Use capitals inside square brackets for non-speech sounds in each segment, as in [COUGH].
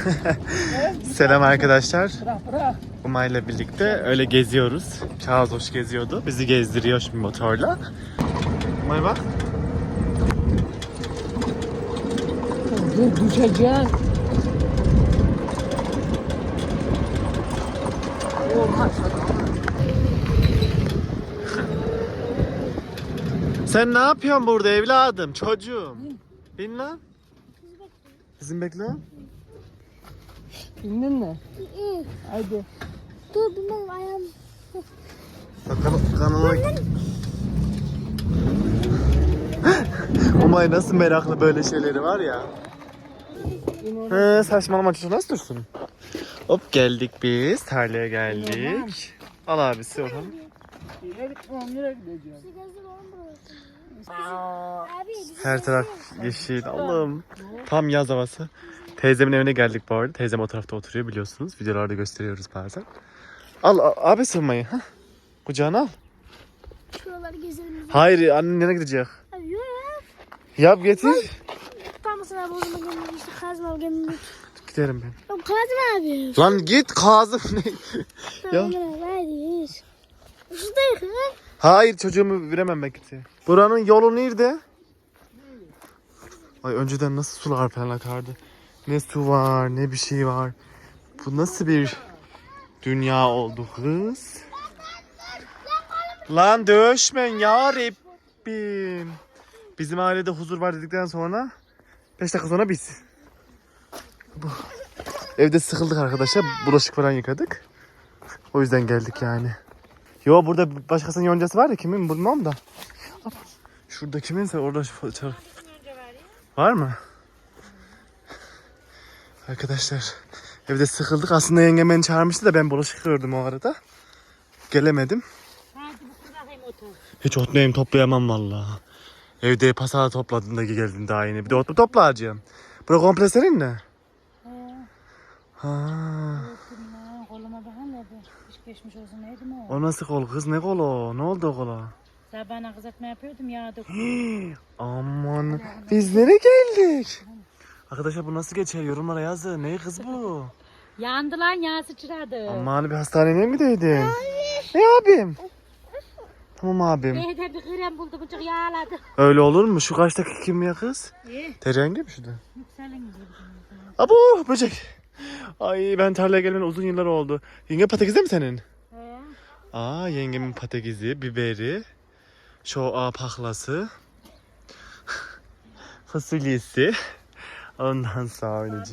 [LAUGHS] Selam arkadaşlar. Umay'la birlikte öyle geziyoruz. Charles hoş geziyordu. Bizi gezdiriyor şimdi motorla. Umay bak. Dur düşeceksin. Olmaz. Sen ne yapıyorsun burada evladım? Çocuğum. Bin lan. Bizim bekle. Bildin mi? Hadi. Dur benim ayağım. Bakalım kanala... [GASPS] Umay nasıl meraklı böyle şeyleri var ya. He, saçmalama çocuk nasıl dursun? Hop geldik biz. Tarlaya geldik. Al abisi Orhan. Her taraf yeşil. Allah'ım. Tam yaz havası. Teyzemin evine geldik bu arada. Teyzem o tarafta oturuyor biliyorsunuz. Videolarda gösteriyoruz bazen. Al a- abi sığmayı. Ha? Kucağına al. şuraları gezelim. Hayır annen nereye gidecek? Abi yok Yap getir. Tutar mısın abi o zaman gelin işte kazma gelin. Giderim ben. Yok kazma abi. Lan git kazım ne? Ya. Tamam abi hadi. Şurada ha. Hayır çocuğumu veremem ben kimseye. Buranın yolu nerede? Ay önceden nasıl sular falan akardı. Ne su var ne bir şey var. Bu nasıl bir dünya oldu kız? Lan dövüşmen ya Rabbim. Bizim ailede huzur var dedikten sonra 5 dakika sonra biz. Bu. Evde sıkıldık arkadaşlar. Bulaşık falan yıkadık. O yüzden geldik yani. Yo burada başkasının yoncası var ya kimin bilmem da. Şurada kiminse orada şu. Var mı? Arkadaşlar evde sıkıldık. Aslında yengem beni çağırmıştı da ben bulaşık yıkıyordum o arada. Gelemedim. Hiç ot neyim toplayamam vallahi. Evde pasada topladın da geldin daha yeni. Bir de ot mu toplayacağım? Bura komple senin ne? Ha. Koluma bakın da bir iş geçmiş olsun neydi mi o? O nasıl kol kız ne kolu? Ne oldu o kola? Sabahına kızartma yapıyordum ya dök. [GASPS] Aman biz nereye geldik? Arkadaşlar bu nasıl geçer? Yorumlara yazın. Ne kız bu? [LAUGHS] Yandı lan ya sıçradı. Aman bir hastaneye mi gideydin? Ne abim? [LAUGHS] Tamam abim. Neyde bir krem buldu buçuk yağladı. Öyle olur mu? Şu karşıdaki kim ya kız? İyi. Terengi mi şurada? Yükselin gibi. Abo böcek. Ay ben tarlaya gelmeden uzun yıllar oldu. Yenge patakizi mi senin? He. Aa yengemin patakizi, biberi, şu a pahlası, [LAUGHS] fasulyesi, ondan sonra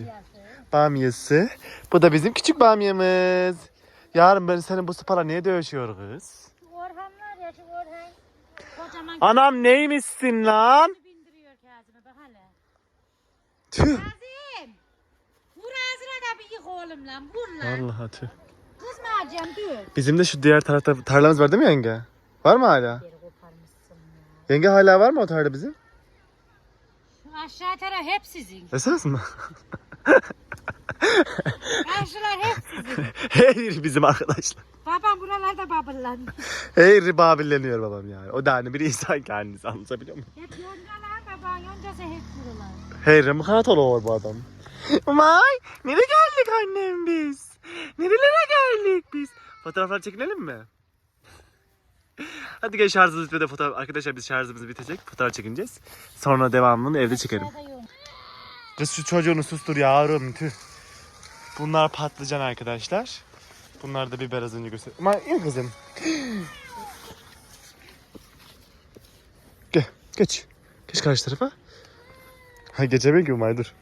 bamyası. Bu da bizim küçük bamyamız. Yarın ben senin bu sıpala niye dövüşüyor kız? Orhanlar ya şu Orhan. Kocaman Anam neymişsin lan? bindiriyor Kazım'ı bak hele. Tüh. Kazım. Vur ağzına da bir yık oğlum lan. Vur lan. Vallahi tüh. Kızmayacağım dur. Bizim de şu diğer tarafta tarlamız var değil mi yenge? Var mı hala? Yeri koparmışsın ya. Yenge hala var mı o tarla bizim? Aşağı taraf hep sizin. Esas mı? Karşılar hep sizin. Her bizim arkadaşlar. Babam buralarda babırlan. Her babilleniyor babam yani. O da hani bir insan kendisi anlatabiliyor muyum? Hep yoncalar baban yoncası hep buralar. Hey Remkat olur bu adam. Vay nereye geldik annem biz? Nerelere geldik biz? Fotoğraflar çekinelim mi? Hadi gel şarjımız bitmeden fotoğraf... Arkadaşlar biz şarjımız bitecek. Fotoğraf çekineceğiz. Sonra devamını evde çekerim. Kız şu çocuğunu sustur yavrum tüh. Bunlar patlıcan arkadaşlar. Bunlar da biber az önce göster. Ama in kızım. Gel geç. Geç karşı tarafa. Ha geçemiyor ki Umay dur.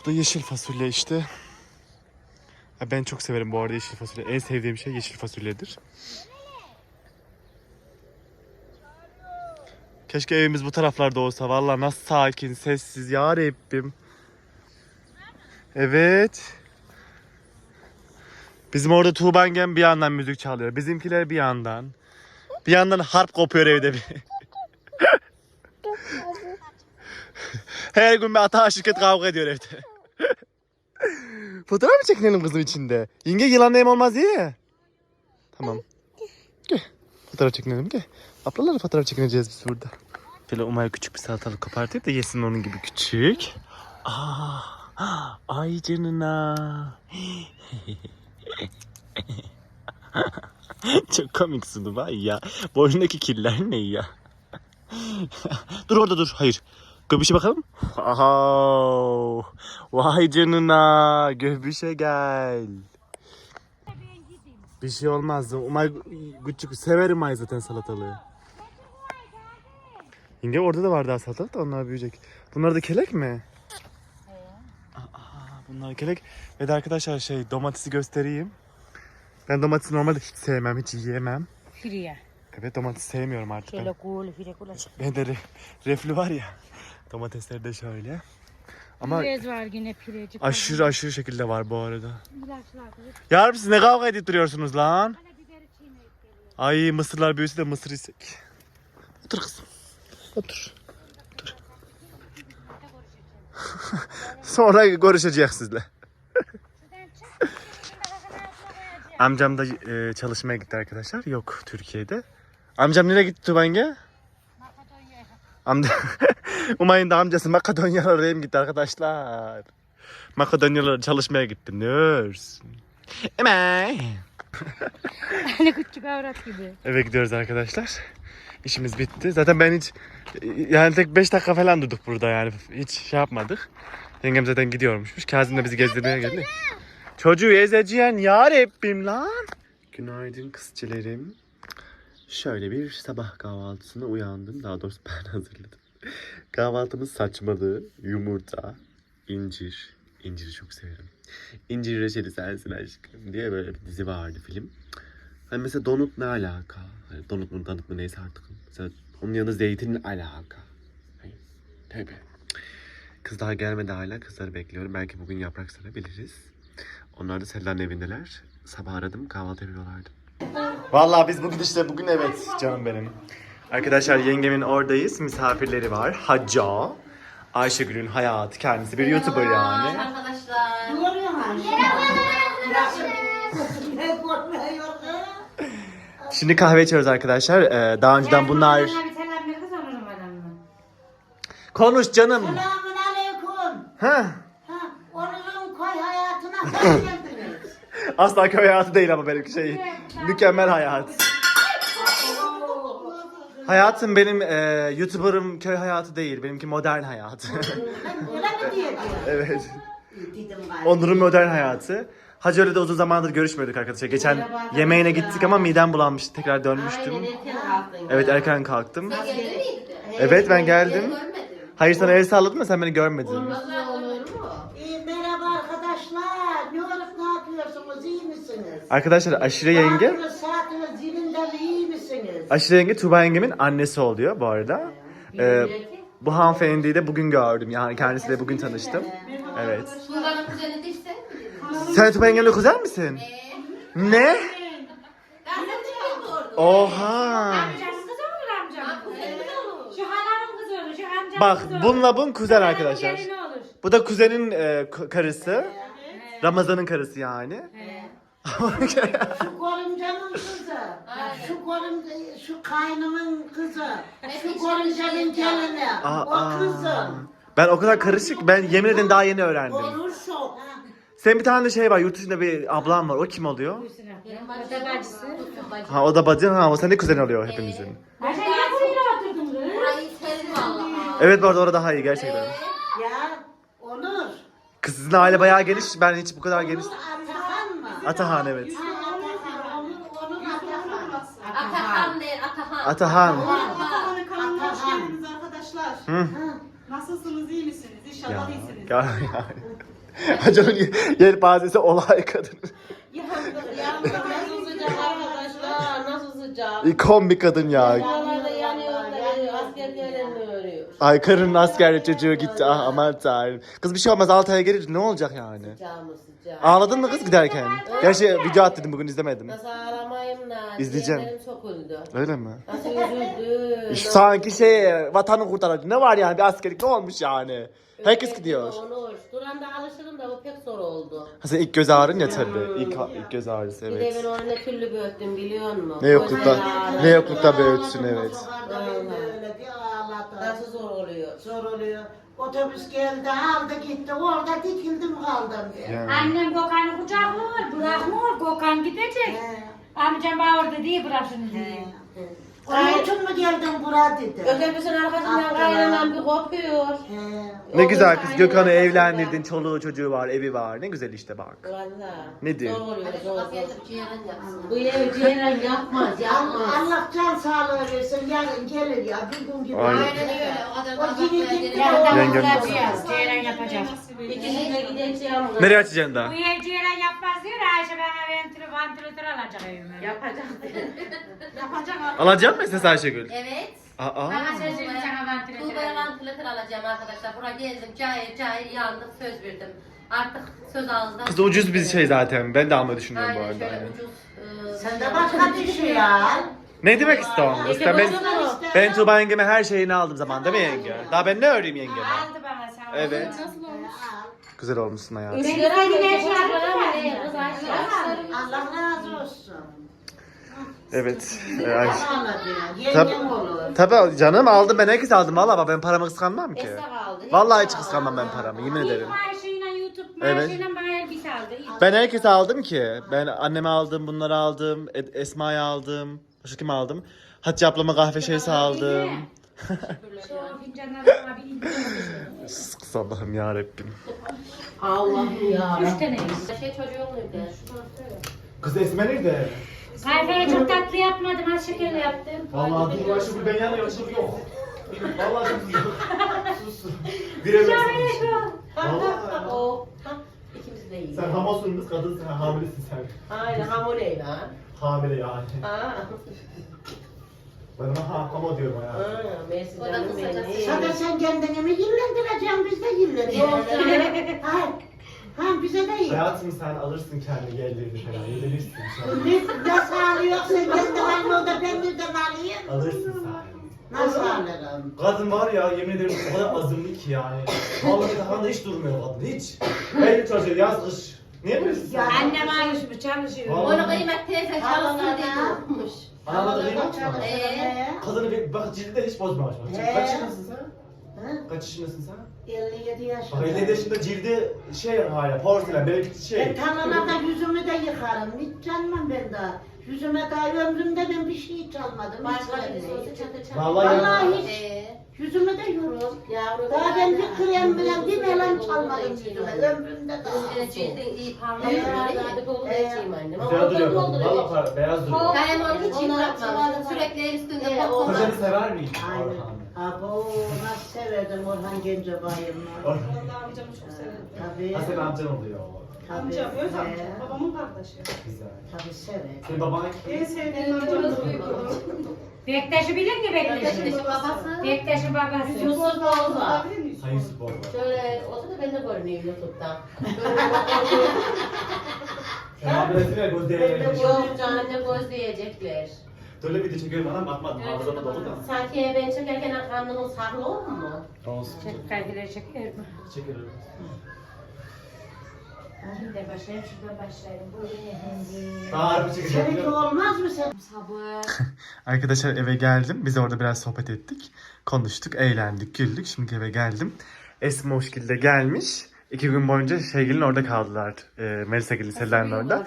Bu da yeşil fasulye işte. Ha, ben çok severim bu arada yeşil fasulye. En sevdiğim şey yeşil fasulyedir. Keşke evimiz bu taraflarda olsa. Vallahi nasıl sakin, sessiz ya Rabbim. Evet. Bizim orada Tuğbangem bir yandan müzik çalıyor. Bizimkiler bir yandan. Bir yandan harp kopuyor evde bir. [LAUGHS] Her gün bir ata şirket kavga ediyor evde. Fotoğraf mı çekinelim kızım içinde? Yenge yılan neyim olmaz diye. Tamam. Gel. Fotoğraf çekinelim gel. Ablalarla fotoğraf çekineceğiz biz burada. Şöyle Umay küçük bir salatalık kopartayım da yesin onun gibi küçük. Aa, ay canına. [LAUGHS] Çok komiksin vay ya. Boynundaki kirler ne ya? dur orada dur. Hayır. Göbüşe bakalım. Aha. Vay canına. Göbüşe gel. Bir şey olmaz. Umay küçük severim ay zaten salatalığı. Yenge orada da var daha salatalık da onlar büyüyecek. Bunlar da kelek mi? Aa, bunlar kelek. Ve de arkadaşlar şey domatesi göstereyim. Ben domatesi normalde hiç sevmem, hiç yiyemem. Firiye. Evet domates sevmiyorum artık. Şöyle Ben. kul fire kula. Ben de re- reflü var ya. Domatesler de şöyle. Ama Pirez var yine pirecik. aşırı aşırı şekilde var bu arada. İlaçlar. Yarım siz ne kavga edip duruyorsunuz lan? Bana biberi çiğneyip geliyor. Ay mısırlar büyüsü de mısır isek. Otur kızım. Otur. Otur. [LAUGHS] Sonra görüşeceğiz sizle. Şuradan çık. Şimdi [LAUGHS] kafana altına koyacağım. Amcam da e, çalışmaya gitti arkadaşlar. Yok Türkiye'de. Amcam nereye gitti Tubenge? Amca [LAUGHS] Umay'ın da amcası Makedonyalara oraya mı gitti arkadaşlar? Makedonyalara çalışmaya gitti. Nurse. Emay. Hani küçük avrat gibi. Eve gidiyoruz arkadaşlar. İşimiz bitti. Zaten ben hiç yani tek 5 dakika falan durduk burada yani. Hiç şey yapmadık. Yengem zaten gidiyormuş. Kazım da bizi gezdirmeye geldi. Çocuğu ezeceğin ya Rabbim lan. Günaydın kızçelerim. Şöyle bir sabah kahvaltısına uyandım. Daha doğrusu [LAUGHS] ben hazırladım. Kahvaltımız saçmalı. Yumurta, incir. İnciri çok severim. İncir reçeli sensin aşkım diye böyle bir dizi vardı film. Hani mesela donut ne alaka? Hani donut mu donut mu neyse artık. Mesela onun yanında zeytin ne alaka? Hani, tabii. Kız daha gelmedi hala. Kızları bekliyorum. Belki bugün yaprak sarabiliriz. Onlar da Selda'nın evindeler. Sabah aradım kahvaltı yapıyorlardı. Vallahi biz bugün işte bugün evet canım benim. Arkadaşlar yengemin oradayız. Misafirleri var. Hacca. Ayşegül'ün hayatı kendisi bir YouTuber yani. Şimdi kahve içiyoruz arkadaşlar. Ee, daha önceden bunlar... Konuş canım. Selamun aleyküm. Ha. Ha, onun koy hayatına. Asla köy hayatı değil ama benimki şey. Mükemmel hayat. Hayatım benim e, YouTuber'ım köy hayatı değil. Benimki modern hayat. Öyle mi diyeceğim? evet. Dedim. Onur'un modern hayatı. Hacı öyle de uzun zamandır görüşmüyorduk arkadaşlar. Geçen yemeğine gittik ama midem bulanmıştı. Tekrar dönmüştüm. Evet erken kalktım. Evet ben geldim. Hayır sana el salladım da sen beni görmedin. Ee, merhaba arkadaşlar. Ne olup ne yapıyorsunuz? İyi misiniz? Arkadaşlar aşire yenge. Saatiniz saatiniz zilinden iyi misiniz? Aşire yenge Tuğba yengemin annesi oluyor bu arada. Ee, bu hanımefendiyi de bugün gördüm. Yani kendisiyle bugün tanıştım. Evet. Bunların kuzeni de işte mi? Sen Tuğba yengemle kuzen misin? Ne? Ben de bilmiyorum. Oha. Kızı olur. Şu halamın kızı olur, şu amcamın Bak kızı olur. bununla bun kuzen Halamın arkadaşlar. gelini olur. Bu da kuzenin e, k- karısı. Ramazan'ın karısı yani. Şu korumcanın kızı. Şu korum, şu kaynımın kızı. Şu korumcanın gelini. Aa, O kızım. Ben o kadar karışık ben yemin ederim daha yeni öğrendim. Olur şok. Senin bir tane de şey var yurt dışında bir ablam var o kim oluyor? Ha o da bacın ha o senin kuzen oluyor hepinizin. Ay sen niye buraya oturdun kız? Burayı sevdim vallahi. Evet bu arada orada daha iyi gerçekten. Ya Onur. Kız sizin aile bayağı geniş ben hiç bu kadar geniş. Mı? Atahan evet. Atahan. Değil, Atahan. Atahan. Atakan'ın kanalına hoş geldiniz arkadaşlar. Hı. Nasılsınız, iyi misiniz? İnşallah Ya, iyisiniz. ya, ya. Hacı'nın yelpazesi olay kadın. Yağmur nasıl sıcak arkadaşlar? Nasıl sıcak? İkon bir kadın ya. Dağlarda yanıyor da asker gelemiyor. Ay karının asker çocuğu gitti ah aman tanrım. Kız bir şey olmaz 6 aya gelir ne olacak yani? Sıcağımı sıcak. Ağladın mı kız giderken? Gerçi video at dedim bugün izlemedim. Nasıl ağlamayayım da? İzleyeceğim. Ciğerlerim sokuldu. Öyle mi? Nasıl üzüldüm. İşte sanki şey vatanı kurtarıcı ne var yani bir askerlik ne olmuş yani? Herkes gidiyor. Onur. Duran da alışırım da bu pek zor oldu. Ha sen ilk göz ağrın ya tabii. İlk, ilk göz ağrısı Bir de evet. ben onu ne türlü büyüttüm biliyor musun? Ne yoklukta ne yoklukta evet. Ben de öyle bir ağlardım. hayatı. Nasıl zor oluyor? Zor oluyor. Otobüs geldi aldı gitti orada dikildim kaldım. Yani. Annem Gökhan'ı kucaklıyor, bırakmıyor. Gökhan gidecek. He, Amcam bana orada diye bırakın diye. he. Onun için mi geldin buraya dedi. Otobüsün arkasından Attılar. kaynanan bir kopuyor. He. Ne güzel kız Gökhan'ı evlendirdin. Çoluğu çocuğu var, evi var. Ne güzel işte bak. Valla. Ne diyor? Ciğerin yapsın. Bu ev ciğeren yapmaz, yapmaz. Allah, can sağlığı versin yarın gelir ya bir gün gibi. Aynen. O bakmaya gitti. Yengem yapacağız, ceyran yapacağız. İkisi de gideceğim. Nereye açacaksın daha? Bu ev ceyran yapmaz diyor Ayşe bana ventri vantilatör alacak evime. [LAUGHS] Yapacak. Alacak mısın sen Ayşegül? Evet. Aa. Söz verin sana vantilatör Tuğba'ya alacağım. vantilatör alacağım arkadaşlar. Buraya geldim. Cahil cahil yandık. Söz verdim. Artık söz ağızdan. Kız ucuz bir şey zaten. Ben de almayı düşünüyorum bu Aynen arada. şöyle ucuz. e, Sen şey de alacağım. başka bir şey al. Ne demek istiyorsun kız? Ben, ben, Işte ben Tuğba yengeme her şeyini aldım zaman değil mi yenge? Daha ben ne öreyim yengeme? Aldı bana sağ ol. Evet. Al. Güzel olmuşsun hayatım. Ben lira senin mı? eşyalarını Ama verdim. ne kız Ayşe? Allah razı olsun. Evet. Ee. Yengem olur. Tabii canım aldım ben herkes aldım valla ben paramı kıskanmam ki. Esra aldı. Vallahi hiç kıskanmam ben paramı yemin ederim. İlk maaşıyla YouTube Evet. maaşıyla bana elbise aldı. İlk Ben herkese aldım ki. Ben anneme aldım, bunları aldım, E- Esma'ya aldım. Başka kim aldım? Hatice ablama kahve şeysi aldım. Şu fincanları bana bir indirdim. Kız Allah'ım ya Rabbim. Allah'ım ya. Üç tane. Şey çocuğum nerede? Kız Esma nerede? Kahveyi çok tatlı yapmadım, az şekerli yaptım. Vallahi değil Ayşegül ben yanıyor Ayşegül yok. Vallahi çok yok. Sus. Giremezsin. Vallahi. O. Ha, İkimiz de iyi. Sen hamasun kız kadınsın hamilesin sen. Aynen hamile lan. Hamile yani. Ha. [LAUGHS] Ben ona ha hama diyorum. Mersi O da kısacası. Sana sen kendini mi yıllandıracaksın biz de yıllandıracaksın. ha, ha bize de iyi. Hayatım sen alırsın kendi yerlerini falan yedirirsin. Ne, nasıl alıyor sen kendi halini o da ben birden alayım. Alırsın sen. Nasıl alırım? Kadın var ya yemin ederim o kadar azimli ki yani. Vallahi daha da hiç durmuyor kadın hiç. Belli çalışıyor yaz kış. Niye yapıyorsun sen? Annem alışmış, çalışıyor. Vallahi- Onu kıymet teyze çalışsın diye durmuş. Anlamadı değil mi? Bak, Ee? Kadını bir bak cildi de hiç bozmamış. Bak, Ee? Kaç yaşındasın sen? Ha? Kaç yaşındasın sen? 57 yaşında. Bak 57 yaşında cildi şey hala porselen belki Ben şey. tanrına yüzümü de yıkarım. Hiç canmam ben daha. Yüzüme daha ömrümde ben bir şey. Hiç Başka bir çatı. Vallahi. Vallahi hiç. Ee, Yüzüme de yürür. Yavrum. Daha ben bir krem bile bir melan çalmadım yüzüme. Ömrümde daha. Özgür'ün cildin iyi da içeyim annem. Güzel duruyor. Valla par- beyaz duruyor. Ben onu hiç çikolata- Sürekli el üstünde popcorn. Kocanı sever miyim? Aynen. Orhan. Abo nasıl severdim Orhan Gencebay'ım. Orhan. Amcamı çok severim. Tabii. Ha senin amcan oluyor. Tabii. Amcam, öz amcam. Babamın kardeşi. Güzel. Tabii sever. Senin baban En sevdiğim amcam da büyük babam. [LAUGHS] Bektaş'ı bilin mi Bektaş'ı? Kardeşin babası. Bektaş'ın babası. Yusuf miyiz? Hayır spor var. Şöyle olsa da ben de görüneyim YouTube'da. [LAUGHS] Sen abilesin ya göz değerleri. Yok canım göz diyecekler. Böyle video çekiyorum adam bakmadım. Hafızama dolu da. Sanki ben çekerken karnının saklı olur mu? Olsun. Çek kaydıra çeker mi? Çekelim. Şimdi başlayayım, şuradan başlayayım. Buyurun harbi çekeceğim. Seninki olmaz mı sen? [LAUGHS] Arkadaşlar eve geldim. Biz orada biraz sohbet ettik. Konuştuk, eğlendik, güldük. Şimdi eve geldim. Esma Hoşgil de gelmiş. İki gün boyunca Şeygil'in orada kaldılar. E, Melisa Gil'in Selen'in orada.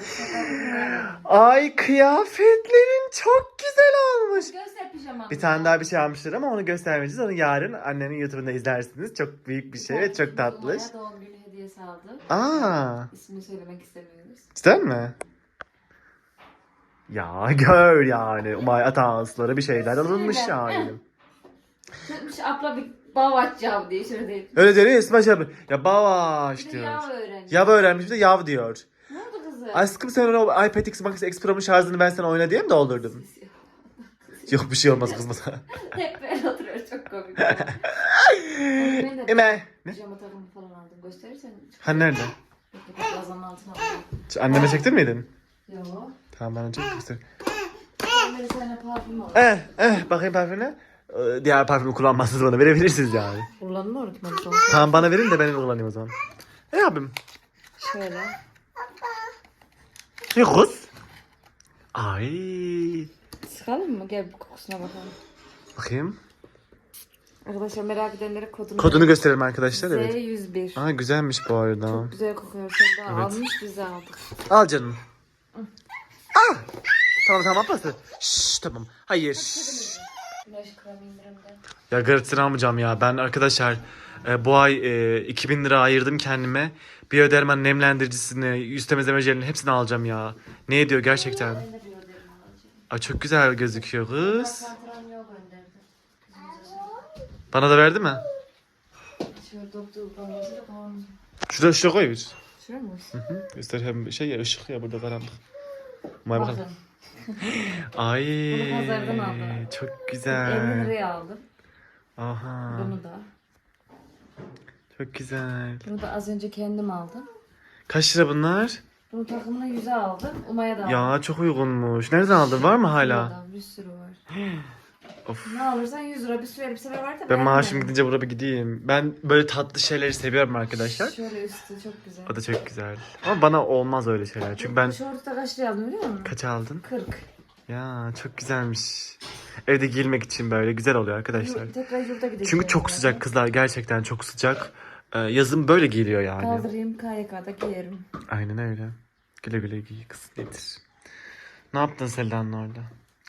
Ay kıyafetlerin çok güzel olmuş. Göster pijama. Bir tane daha bir şey almışlar ama onu göstermeyeceğiz. Onu yarın annenin YouTube'unda izlersiniz. Çok büyük bir şey ve çok tatlış. Doğum günü hediyesi aldı. Aa, İsmini söylemek istemiyoruz. cidden mi? Ya [LAUGHS] gör yani. Umay Atanslara bir şeyler alınmış yani. [LAUGHS] Çıkmış abla bir bav açacağım diye şöyle değil. Öyle diyor ya Esma şey yapıyor. Ya bavaş Bir de diyor. yav öğrenci. Yav öğrenmiş bir de yav diyor. Ne oldu kızım? Aşkım sen o iPad X Max X Pro'nun şarjını ben sana oyna diye mi doldurdum? [LAUGHS] Yok bir şey olmaz kızma. Hep böyle oturuyor çok [LAUGHS] komik. De Eme. Ne? pijama takımı falan aldım. Gösterirsen. Ha nerede? Birazdan altına aldım. Anneme çektin miydin? Yo. Tamam ben önce göster. Ben bir tane parfüm aldım. Eh eh bakayım parfümüne. Ee, Diğer parfümü kullanmazsınız bana verebilirsiniz yani. Kullanma orada ben son. Tamam bana verin de ben kullanayım o zaman. E abim. Şöyle. Yok kız. Ay. Sıkalım mı? Gel bir kokusuna bakalım. Bakayım. Arkadaşlar merak edenlere kodunu Kodunu gösterelim arkadaşlar. Evet. Z101. Aa güzelmiş bu arada. Çok güzel kokuyor. Sen de Evet. almış biz de aldık. Al canım. Al. Tamam tamam ablası. Şşş tamam. Hayır. şşş. Güneş kremi indirimde. Ya gırtını almayacağım ya. Ben arkadaşlar e, bu ay e, 2000 lira ayırdım kendime. Biyoderman nemlendiricisini, yüz temizleme jelini hepsini alacağım ya. Ne ediyor gerçekten? Ben de bir öderim alacağım. Ay çok güzel gözüküyor kız. Bana da verdi mi? Şöyle doktor. Şuraya şuraya koy bir. Şuraya mı? Hı, Göster hem şey ya ışık ya burada karanlık. May bakalım. Bakın. Ay Bunu pazardan aldım. çok 50 güzel. liraya aldım. Aha Bunu da. çok güzel. Bunu da az önce kendim aldım. Kaç lira bunlar? Bunu takımına 100'e aldım. Umaya da aldım. Ya çok uygunmuş. Nereden aldın? Var mı hala? Şurada Bir sürü var. [GASPS] Of. Ne alırsan 100 lira bir sürü elbiseler var da Ben beğenmedim. maaşım gidince buraya bir gideyim. Ben böyle tatlı şeyleri seviyorum arkadaşlar. Şöyle üstü çok güzel. O da çok güzel. Ama bana olmaz öyle şeyler. Çünkü ben Şortu da kaç liraya aldım biliyor musun? kaç aldın? 40. Ya çok güzelmiş. Evde giyilmek için böyle güzel oluyor arkadaşlar. Yu- Tekrar yurda gideceğim. Çünkü çok yani. sıcak kızlar gerçekten çok sıcak. Ee, yazın böyle giyiliyor yani. Kaldırayım KYK'da giyerim. Aynen öyle. Güle güle giy kız nedir? Ne yaptın Selda'nın orada?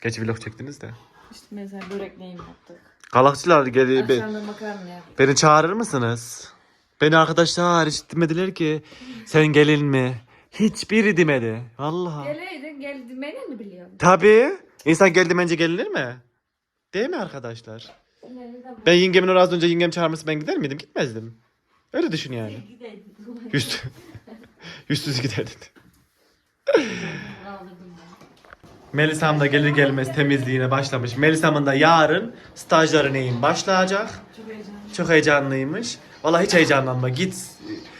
Gerçi vlog çektiniz de. İşte mesela börek neyim yaptık. Galakçılar geri be- Akşamda makarna beni çağırır mısınız? Beni arkadaşlar hiç demediler ki sen gelin mi? Hiçbiri demedi. Vallahi. Geleydin geldim beni mi biliyorsun? Tabii. İnsan geldi bence gelinir mi? Değil mi arkadaşlar? Ben yengemin orası az önce yengem çağırması ben gider miydim? Gitmezdim. Öyle düşün yani. Yüz, [LAUGHS] yüzsüz giderdin. Melisa'm da gelir gelmez temizliğine başlamış. Melisa'mın da yarın stajları neyin başlayacak. Çok heyecanlı. Çok heyecanlıymış. Vallahi hiç heyecanlanma. Git.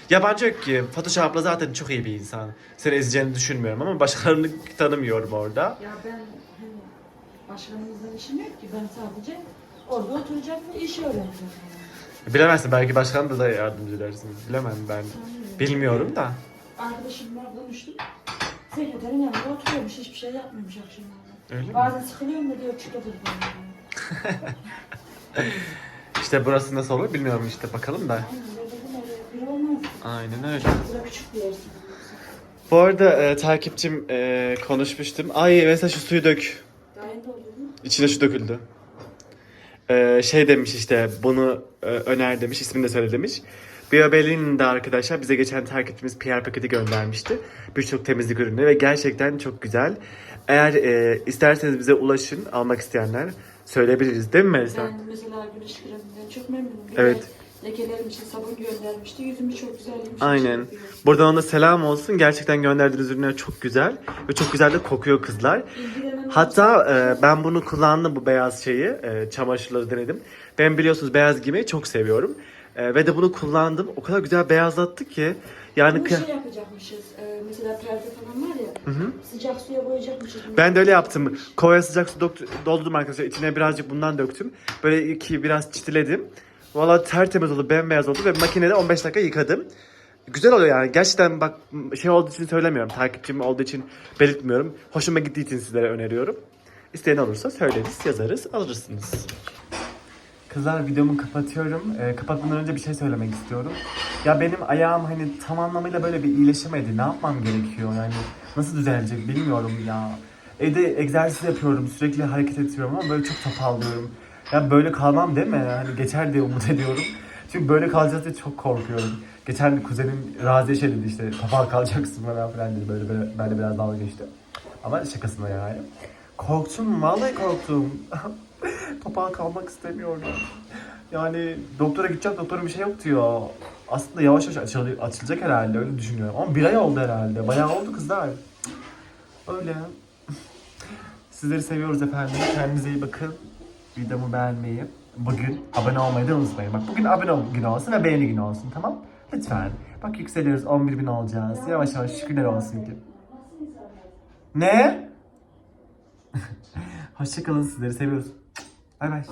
Yabancı yok ki. Fatoş abla zaten çok iyi bir insan. Seni ezeceğini düşünmüyorum ama başkalarını tanımıyorum orada. Ya ben hani başkanımızdan işim yok ki. Ben sadece orada oturacağım ve iş öğreneceğim. Bilemezsin belki başkan da yardımcı edersiniz. Bilemem ben. Bilmiyorum da. Arkadaşımla konuştum. Sekreterin yanında oturuyormuş. Hiçbir şey yapmıyormuş akşamları. Öyle mi? Bazen sıkılıyorum da diyor çıkabilir bana. [LAUGHS] İşte burası nasıl olur bilmiyorum işte bakalım da. Aynen öyle yersin. Bu arada e, takipçim e, konuşmuştum. Ay mesela şu suyu dök. İçine su döküldü. E, şey demiş işte bunu e, öner demiş ismini de söyle demiş. Biobel'in de arkadaşlar bize geçen takipçimiz PR paketi göndermişti. Birçok temizlik ürünü ve gerçekten çok güzel. Eğer e, isterseniz bize ulaşın almak isteyenler söyleyebiliriz değil mi Melisa? Ben mesela güneş kreminden çok memnunum. Evet. Lekelerim için sabun göndermişti. Yüzümü çok güzellemiş. Aynen. Buradan ona selam olsun. Gerçekten gönderdiğiniz ürünler çok güzel. Ve çok güzel de kokuyor kızlar. İlgilenen Hatta e, ben bunu kullandım bu beyaz şeyi. E, çamaşırları denedim. Ben biliyorsunuz beyaz giymeyi çok seviyorum. E, ve de bunu kullandım. O kadar güzel beyazlattı ki. Yani Bunu şey yapacakmışız. e, mesela perde falan var ya. Sıcak suya koyacakmışız. ben de öyle yaptım. Kovaya sıcak su dok- doldurdum arkadaşlar. İçine birazcık bundan döktüm. Böyle iki biraz çitiledim. Valla tertemiz oldu, bembeyaz oldu ve makinede 15 dakika yıkadım. Güzel oluyor yani. Gerçekten bak şey olduğu için söylemiyorum. Takipçim olduğu için belirtmiyorum. Hoşuma gittiği için sizlere öneriyorum. İsteyen olursa söyleriz, yazarız, alırsınız. Kızlar videomu kapatıyorum. Ee, kapatmadan önce bir şey söylemek istiyorum. Ya benim ayağım hani tam anlamıyla böyle bir iyileşemedi. Ne yapmam gerekiyor yani? Nasıl düzelecek bilmiyorum ya. Evde egzersiz yapıyorum, sürekli hareket ettiriyorum ama böyle çok topallıyorum. Ya böyle kalmam değil mi? Hani geçer diye umut ediyorum. Çünkü böyle kalacağız diye çok korkuyorum. Geçen kuzenim Razi'ye şey dedi işte topal kalacaksın falan filan dedi. Böyle, böyle, böyle biraz dalga geçti. Ama şakasına yani. Korktum, vallahi korktum. [LAUGHS] topal kalmak istemiyorum. Yani doktora gideceğim, doktorun bir şey yok diyor. Aslında yavaş yavaş açıl- açılacak herhalde, öyle düşünüyorum. Ama bir ay oldu herhalde, bayağı oldu kızlar. Öyle. Sizleri seviyoruz efendim. Kendinize iyi bakın. Videomu beğenmeyi, bugün abone olmayı da unutmayın. Bak bugün abone ol günü olsun ve beğeni günü olsun tamam? Lütfen. Bak yükseliyoruz 11 bin olacağız. Yavaş yavaş şükürler olsun ki. Ne? [LAUGHS] Hoşçakalın sizleri seviyoruz. Bye bye.